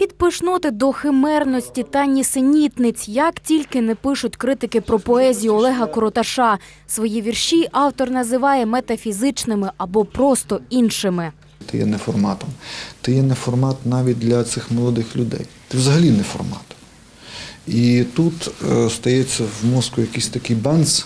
Від пишноти до химерності та нісенітниць, як тільки не пишуть критики про поезію Олега Короташа. Свої вірші автор називає метафізичними або просто іншими. Ти є не форматом. Ти є не формат навіть для цих молодих людей. Ти взагалі не формат. І тут е, стається в мозку якийсь такий бенз,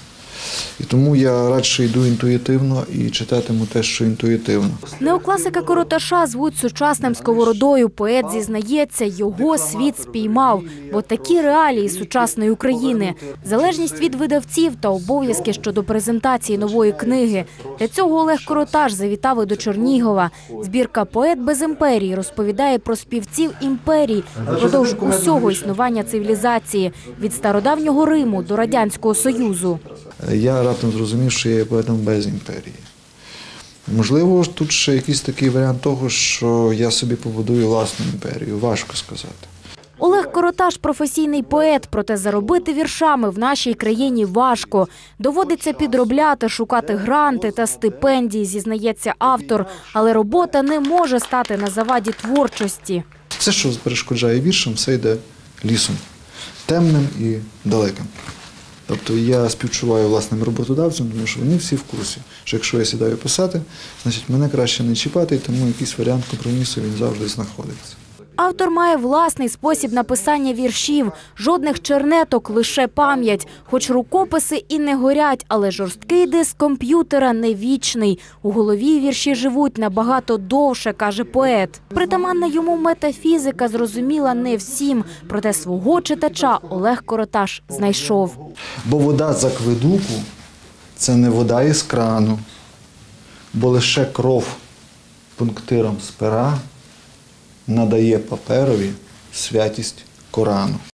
і тому я радше йду інтуїтивно і читатиму те, що інтуїтивно. Неокласика Короташа звуть сучасним сковородою. Поет зізнається, його світ спіймав, бо такі реалії сучасної України, залежність від видавців та обов'язки щодо презентації нової книги. Для цього Олег Короташ завітав і до Чернігова. Збірка Поет без імперії розповідає про співців імперій впродовж усього існування цивілізації від стародавнього Риму до радянського союзу. Я раптом зрозумів, що я є поетом без імперії. Можливо, тут ще якийсь такий варіант того, що я собі побудую власну імперію. Важко сказати. Олег Короташ професійний поет, проте заробити віршами в нашій країні важко. Доводиться підробляти, шукати гранти та стипендії, зізнається автор. Але робота не може стати на заваді творчості. Все, що перешкоджає віршам, все йде лісом, темним і далеким. Тобто я співчуваю власним роботодавцям, тому що вони всі в курсі, що якщо я сідаю писати, значить мене краще не чіпати, тому якийсь варіант компромісу він завжди знаходиться. Автор має власний спосіб написання віршів, жодних чернеток, лише пам'ять. Хоч рукописи і не горять, але жорсткий диск комп'ютера не вічний. У голові вірші живуть набагато довше, каже поет. Притаманна йому метафізика зрозуміла не всім, проте свого читача Олег Короташ знайшов. Бо вода з акведуку це не вода із крану, бо лише кров пунктиром з пера надає паперові святість Корану.